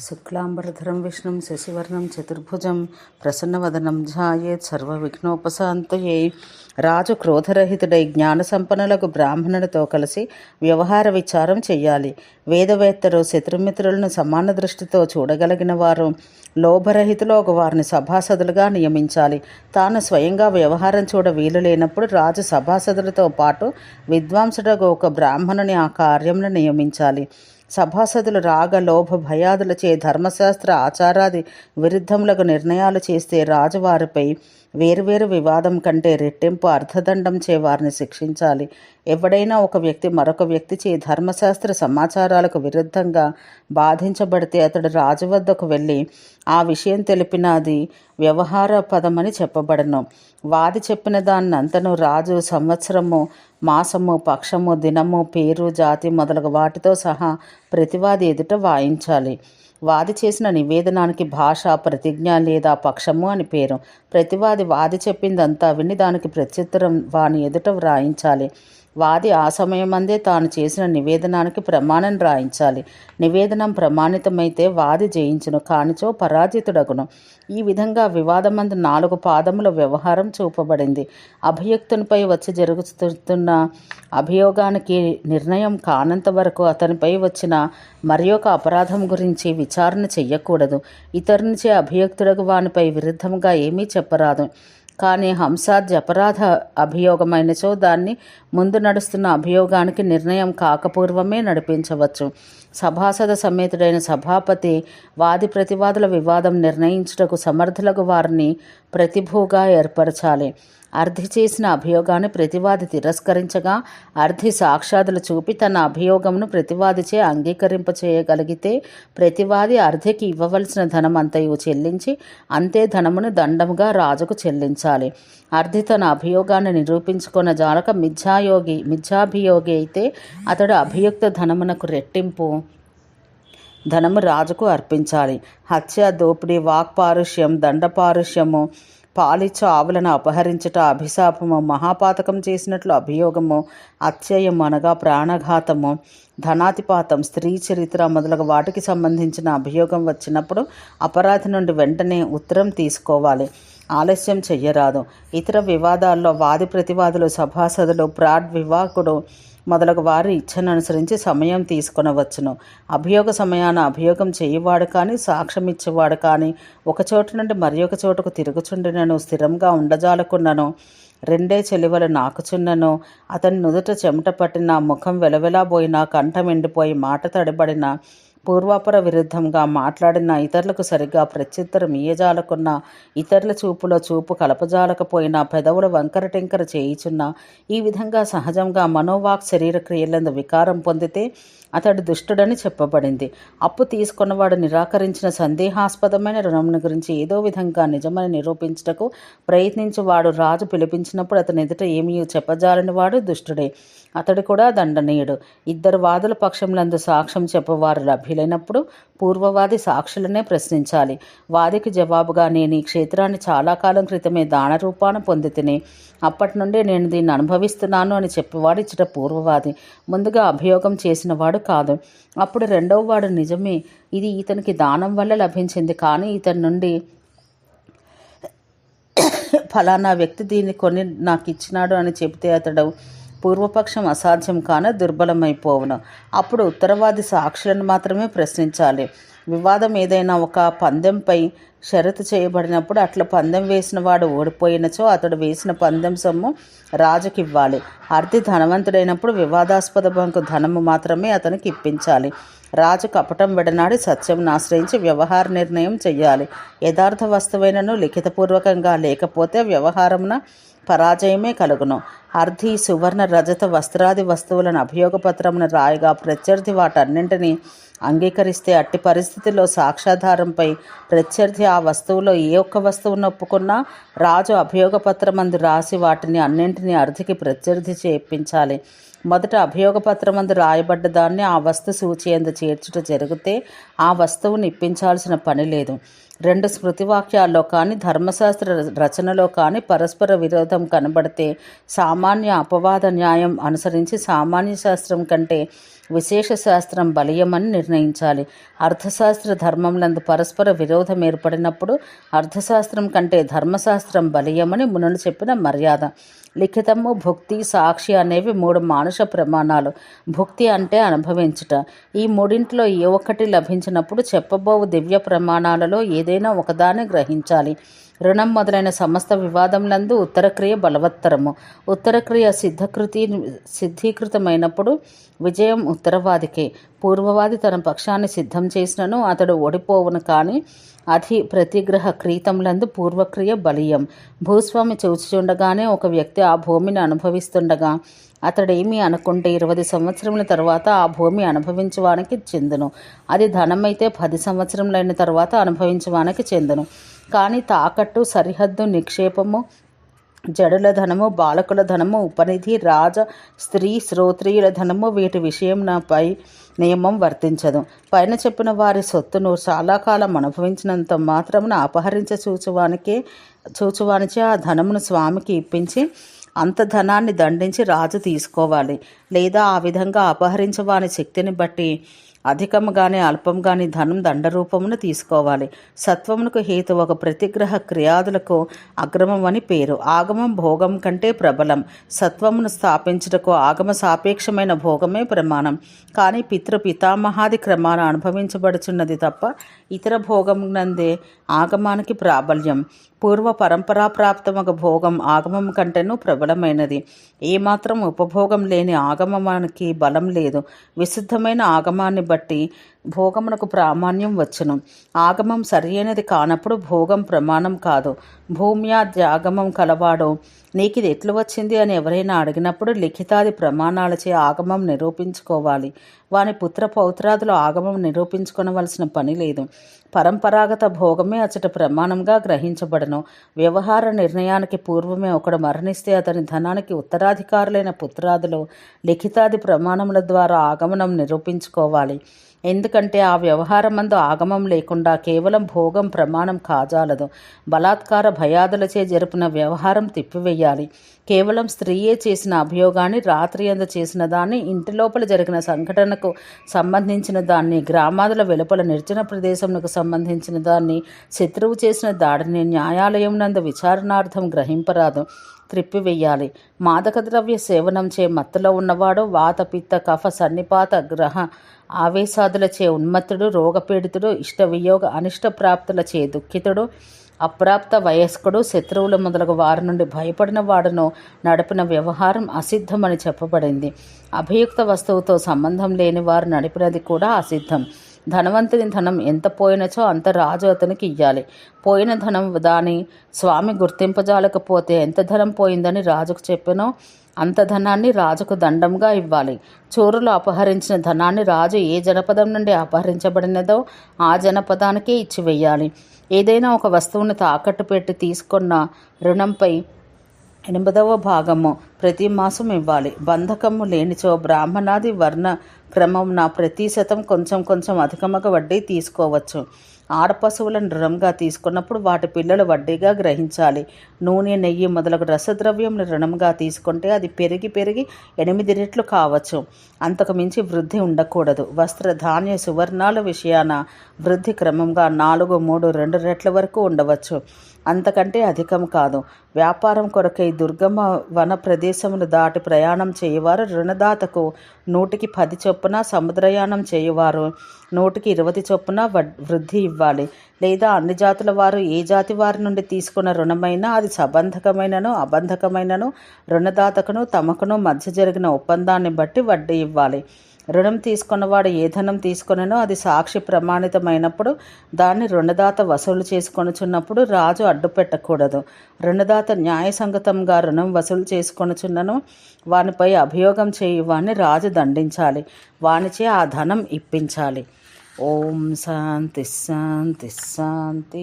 శుక్లాంబరధరం విష్ణుం శశివర్ణం చతుర్భుజం ప్రసన్నవదనం ధ్యాయేత్ సర్వవిఘ్నోపశాంతయే. రాజు క్రోధరహితుడై జ్ఞాన సంపన్నులకు బ్రాహ్మణులతో కలిసి వ్యవహార విచారం చేయాలి వేదవేత్తలు శత్రుమిత్రులను సమాన దృష్టితో చూడగలిగిన వారు లోభరహితులు ఒక వారిని సభాసదులుగా నియమించాలి. తాను స్వయంగా వ్యవహారం చూడ వీలు లేనప్పుడు రాజు సభాసదులతో పాటు విద్వాంసుడకు ఒక బ్రాహ్మణుని ఆ కార్యంలో నియమించాలి. సభాసదులు రాగ లోభ భయాదులచే ధర్మశాస్త్ర ఆచారాది విరుద్ధములకు నిర్ణయాలు చేస్తే రాజువారిపై వేరువేరు వివాదం కంటే రెట్టింపు అర్థదండం చే వారిని శిక్షించాలి. ఎవడైనా ఒక వ్యక్తి మరొక వ్యక్తి చే ధర్మశాస్త్ర సమాచారాలకు విరుద్ధంగా బాధించబడితే అతడు రాజు వద్దకు వెళ్ళి ఆ విషయం తెలిపినది వ్యవహార పదమని చెప్పబడను. వాది చెప్పిన దాన్నంతను రాజు సంవత్సరము మాసము పక్షము దినము పేరు జాతి మొదలగు వాటితో సహా ప్రతివాది ఎదుట వాయించాలి. వాది చేసిన నివేదనానికి భాష ప్రతిజ్ఞ లేదా పక్షము అని పేరు. ప్రతివాది వాది చెప్పిందంతా విని దానికి ప్రత్యుత్తరం వాని ఎదుట వ్రాయించాలి. వాది ఆ సమయమందే తాను చేసిన నివేదనానికి ప్రమాణం రాయించాలి. నివేదనం ప్రమాణితమైతే వాది జయించును కానిచో పరాజితుడగును. ఈ విధంగా వివాదమందు నాలుగు పాదముల వ్యవహారం చూపబడింది. అభియుక్తునిపై వచ్చి జరుగుతున్న అభియోగానికి నిర్ణయం కానంత వరకు అతనిపై వచ్చిన మరి ఒక అపరాధం గురించి విచారణ చెయ్యకూడదు. ఇతరునిచే అభియుక్తుడకు వానిపై విరుద్ధంగా ఏమీ చెప్పరాదు. కానీ హంసాద్ అపరాధ అభియోగమైనచో దాన్ని ముందు నడుస్తున్న అభియోగానికి నిర్ణయం కాకపూర్వమే నడిపించవచ్చు. సభాసద సమేతుడైన సభాపతి వాది ప్రతివాదుల వివాదం నిర్ణయించుటకు సమర్థులకు వారిని ప్రతిభూగా ఏర్పరచాలి. అర్ధి చేసిన అభియోగాన్ని ప్రతివాది తిరస్కరించగా అర్ధి సాక్షాదులు చూపి తన అభియోగమును ప్రతివాదిచే అంగీకరింప చేయగలిగితే ప్రతివాది అర్ధికి ఇవ్వవలసిన ధనం అంతయు చెల్లించి అంతే ధనమును దండముగా రాజుకు చెల్లించాలి. అర్ధి తన అభియోగాన్ని నిరూపించుకున్న జాలక మిథ్యాయోగి మిథ్యాభియోగి అయితే అతడు అభియుక్త ధనమునకు రెట్టింపు ధనము రాజుకు అర్పించాలి. హత్య దోపిడీ వాక్పారుష్యం దండపారుష్యము పాలిచ్చు ఆవులను అపహరించుట అభిశాపము మహాపాతకం చేసినట్లు అభియోగము అత్యయం అనగా ప్రాణఘాతము ధనాతిపాతం స్త్రీ చరిత్ర మొదలగు వాటికి సంబంధించిన అభియోగం వచ్చినప్పుడు అపరాధి నుండి వెంటనే ఉత్తరం తీసుకోవాలి. ఆలస్యం చెయ్యరాదు. ఇతర వివాదాల్లో వాది ప్రతివాదులు సభాసదులు ప్రాడ్ వివాకుడు మొదలగు వారి ఇచ్చను అనుసరించి సమయం తీసుకొనవచ్చును అభియోగ సమయాన అభియోగం చేయువాడు కానీ సాక్ష్యం ఇచ్చేవాడు కానీ ఒక చోటు నుండి మరి ఒక చోటుకు తిరుగుచుండినను స్థిరంగా ఉండజాలకున్నను రెండే చెలివలు నాకుచున్నను. అతని నుదుట చెమట పట్టిన ముఖం వెలవెలాబోయిన కంఠం ఎండిపోయి మాట తడబడిన పూర్వాపర విరుద్ధంగా మాట్లాడిన ఇతరులకు సరిగ్గా ప్రత్యుత్తరం ఇయ్యజాలకున్న ఇతరుల చూపులో చూపు కలపజాలకపోయినా పెదవుల వంకర టెంకర చేయిచున్న ఈ విధంగా సహజంగా మనోవాక్ శరీర క్రియలందు వికారం పొందితే అతడు దుష్టుడని చెప్పబడింది. అప్పు తీసుకున్నవాడు నిరాకరించిన సందేహాస్పదమైన రుణమును గురించి ఏదో విధంగా నిజమని నిరూపించుటకు ప్రయత్నించేవాడు రాజు పిలిపించినప్పుడు అతని ఎదుట ఏమీ చెప్పజాలని వాడు దుష్టుడే. అతడు కూడా దండనీయుడు. ఇద్దరు వాదుల పక్షంలందు సాక్ష్యం చెప్పవారు లభ్యులైనప్పుడు పూర్వవాది సాక్షులనే ప్రశ్నించాలి. వాదికి జవాబుగా నేను ఈ క్షేత్రాన్ని చాలా కాలం క్రితమే దాన రూపాన పొంది తిని అప్పటి నుండి నేను దీన్ని అనుభవిస్తున్నాను అని చెప్పేవాడు ఇచ్చట పూర్వవాది. ముందుగా అభియోగం చేసిన వాడు కాదు. అప్పుడు రెండవ వాడు నిజమే. ఇది ఇతనికి దానం వల్ల లభించింది. కానీ ఇతని నుండి ఫలానా వ్యక్తి దీన్ని కొని నాకు ఇచ్చినాడు అని చెబితే అతడు పూర్వపక్షం అసాధ్యం కాన దుర్బలమైపోవును. అప్పుడు ఉత్తరవాది సాక్షులను మాత్రమే ప్రశ్నించాలి. వివాదం ఏదైనా ఒక పందెంపై షరతు చేయబడినప్పుడు అట్లా పందెం వేసిన వాడు ఓడిపోయినచో అతడు వేసిన పందెం సొమ్ము రాజుకి ఇవ్వాలి అర్థి ధనవంతుడైనప్పుడు వివాదాస్పద బంకు ధనము మాత్రమే అతనికి ఇప్పించాలి. రాజు కపటం విడనాడి సత్యం ఆశ్రయించి వ్యవహార నిర్ణయం చేయాలి యథార్థ వస్తువైనను లిఖితపూర్వకంగా లేకపోతే వ్యవహారమున పరాజయమే కలుగును. అర్ధి సువర్ణ రజత వస్త్రాది వస్తువులను అభియోగపత్రమును రాయగా ప్రత్యర్థి వాటన్నింటినీ అంగీకరిస్తే అట్టి పరిస్థితిలో సాక్ష్యాధారంపై ప్రత్యర్థి ఆ వస్తువులో ఏ ఒక్క వస్తువును ఒప్పుకున్నా రాజు అభియోగపత్రమందు రాసి వాటిని అన్నింటినీ అర్ధికి ప్రత్యర్థి చేయించాలి మొదట అభియోగపత్రమందు రాయబడ్డ దాన్ని ఆ వస్తు సూచి అందు చేర్చుట జరిగితే ఆ వస్తువుని ఇప్పించాల్సిన పని లేదు. రెండు స్మృతివాక్యాల్లో కానీ ధర్మశాస్త్ర రచనలో కానీ పరస్పర విరోధం కనబడితే సామాన్య అపవాద న్యాయం అనుసరించి సామాన్య శాస్త్రం కంటే విశేష శాస్త్రం బలీయమని నిర్ణయించాలి. అర్థశాస్త్ర ధర్మంలందు పరస్పర విరోధం ఏర్పడినప్పుడు అర్థశాస్త్రం కంటే ధర్మశాస్త్రం బలీయమని మునులు చెప్పిన మర్యాద. లిఖితము భుక్తి సాక్షి అనేవి మూడు మానుష ప్రమాణాలు. భుక్తి అంటే అనుభవించుట. ఈ మూడింటిలో ఏ ఒక్కటి లభించినప్పుడు చెప్పబోవు దివ్య ప్రమాణాలలో ఏదైనా ఒకదాన్ని గ్రహించాలి. రుణం మొదలైన సమస్త వివాదములందు ఉత్తరక్రియ బలవత్తరము. ఉత్తరక్రియ సిద్ధకృతి సిద్ధీకృతమైనప్పుడు విజయం ఉత్తరవాదికే. పూర్వవాది తన పక్షాన్ని సిద్ధం చేసినను అతడు ఓడిపోవును కానీ అధి ప్రతిగ్రహ క్రీతములందు పూర్వక్రియ బలీయం. భూస్వామి చూచిచుండగానే ఒక వ్యక్తి ఆ భూమిని అనుభవిస్తుండగా అతడేమి అనుకుంటే ఇరవై సంవత్సరముల తర్వాత ఆ భూమి అనుభవించువానికి చెందును. అది ధనమైతే పది సంవత్సరములైన తర్వాత అనుభవించువానికి చెందును. కానీ తాకట్టు సరిహద్దు నిక్షేపము జడుల ధనము బాలకుల ధనము ఉపనిధి రాజ స్త్రీ శ్రోత్రియుల ధనము వీటి విషయం నాపై నియమం వర్తించదు. పైన చెప్పిన వారి సొత్తును చాలా కాలం అనుభవించినంత మాత్రమున అపహరించ చూచువానికే చూచువానిచే ఆ ధనమును స్వామికి ఇప్పించి అంత ధనాన్ని దండించి రాజు తీసుకోవాలి. లేదా ఆ విధంగా అపహరించవాని శక్తిని బట్టి అధికం కానీ అల్పం కానీ ధనం దండరూపమును తీసుకోవాలి. సత్వమునకు హేతు ఒక ప్రతిగ్రహ క్రియాదులకు అగ్రమం అని పేరు. ఆగమం భోగం కంటే ప్రబలం. సత్వమును స్థాపించుటకు ఆగమ సాపేక్షమైన భోగమే ప్రమాణం. కానీ పితృ పితామహాది క్రమాన అనుభవించబడుచున్నది తప్ప ఇతర భోగం నందే ఆగమానికి ప్రాబల్యం. పూర్వ పరంపరా ప్రాప్తమగ భోగం ఆగమం కంటేనూ ప్రబలమైనది. ఏమాత్రం ఉపభోగం లేని ఆగమానికి బలం లేదు. విశుద్ధమైన ఆగమాన్ని బట్టి భోగమునకు ప్రామాణ్యం వచ్చును. ఆగమం సరియైనది కానప్పుడు భోగం ప్రమాణం కాదు. భూమ్యాద్యాగమం కలవాడు. నీకు ఇది ఎట్లు వచ్చింది అని ఎవరైనా అడిగినప్పుడు లిఖితాది ప్రమాణాలచే ఆగమం నిరూపించుకోవాలి. వాని పుత్ర పౌత్రాదులు ఆగమం నిరూపించుకొనవలసిన పని లేదు. పరంపరాగత భోగమే అచట ప్రమాణంగా గ్రహించబడను. వ్యవహార నిర్ణయానికి పూర్వమే ఒకడు మరణిస్తే అతని ధనానికి ఉత్తరాధికారులైన పుత్రాదులు లిఖితాది ప్రమాణముల ద్వారా ఆగమనం నిరూపించుకోవాలి. ఎందుకంటే ఆ వ్యవహారమందు ఆగమం లేకుండా కేవలం భోగం ప్రమాణం కాజాలదు. బలాత్కార భయాదులచే జరిపిన వ్యవహారం తిప్పివేయాలి. కేవలం స్త్రీయే చేసిన అభియోగాన్ని రాత్రి అందు చేసిన దాన్ని ఇంటి లోపల జరిగిన సంఘటనకు సంబంధించిన దాన్ని గ్రామాదుల వెలుపల నిర్జన ప్రదేశంకు సంబంధించిన దాన్ని శత్రువు చేసిన దాడిని న్యాయాలయం నందు విచారణార్థం గ్రహింపరాదు. త్రిప్పివేయాలి. మాదక ద్రవ్య సేవనంచే మత్తులో ఉన్నవాడు వాత పిత్త కఫ సన్నిపాత గ్రహ ఆవేశాదులచే ఉన్మత్తుడు రోగపీడితుడు ఇష్ట వియోగ అనిష్ట ప్రాప్తులచే దుఃఖితుడు అప్రాప్త వయస్కుడు శత్రువుల మొదలగు వారి నుండి భయపడిన వాడును నడిపిన వ్యవహారం అసిద్ధమని చెప్పబడింది. అభియుక్త వస్తువుతో సంబంధం లేని వారు నడిపినది కూడా అసిద్ధం. ధనవంతుని ధనం ఎంత పోయినచో అంత రాజు అతనికి ఇయ్యాలి. పోయిన ధనం దాని స్వామి గుర్తింపజాలకపోతే ఎంత ధనం పోయిందని రాజుకు చెప్పినో అంత ధనాన్ని రాజుకు దండంగా ఇవ్వాలి. చోరులు అపహరించిన ధనాన్ని రాజు ఏ జనపదం నుండి అపహరించబడినదో ఆ జనపదానికే ఇచ్చివేయాలి ఏదైనా ఒక వస్తువును తాకట్టు పెట్టి తీసుకున్న రుణంపై ఎనిమిదవ భాగము. ప్రతి మాసం ఇవ్వాలి. బంధకము లేనిచో బ్రాహ్మణాది వర్ణ క్రమం నా ప్రతి శతం కొంచెం కొంచెం అధికమగ వడ్డీ తీసుకోవచ్చు. ఆడపశువులను రుణంగా తీసుకున్నప్పుడు వాటి పిల్లలు వడ్డీగా గ్రహించాలి. నూనె నెయ్యి మొదలగు రసద్రవ్యంను రుణంగా తీసుకుంటే అది పెరిగి పెరిగి ఎనిమిది రెట్లు కావచ్చు. అంతకు మించి వృద్ధి ఉండకూడదు. వస్త్ర ధాన్య సువర్ణాల విషయాన వృద్ధి క్రమంగా నాలుగు మూడు రెండు రెట్ల వరకు ఉండవచ్చు. అంతకంటే అధికం కాదు. వ్యాపారం కొరకై దుర్గమ వన ప్రదేశమును దాటి ప్రయాణం చేయవారు రుణదాతకు నూటికి పది చొప్పున సముద్రయానం చేయువారు. నూటికి ఇరవై చొప్పున వృద్ధి ఇవ్వాలి. లేదా అన్ని జాతుల వారు ఏ జాతి వారి నుండి తీసుకున్న రుణమైనా అది సబంధకమైనను అబంధకమైనను రుణదాతకును తమకును మధ్య జరిగిన ఒప్పందాన్ని బట్టి వడ్డీ ఇవ్వాలి. రుణం తీసుకున్నవాడు ఏ ధనం తీసుకునో అది సాక్షి ప్రమాణితమైనప్పుడు దాన్ని రుణదాత వసూలు చేసుకొనుచున్నప్పుడు రాజు అడ్డు పెట్టకూడదు. రుణదాత న్యాయసంగతంగా రుణం వసూలు చేసుకొనుచున్నను వానిపై అభియోగం చేయి వాణ్ణి రాజు దండించాలి. వానిచే ఆ ధనం ఇప్పించాలి. ఓం శాంతి శాంతి శాంతి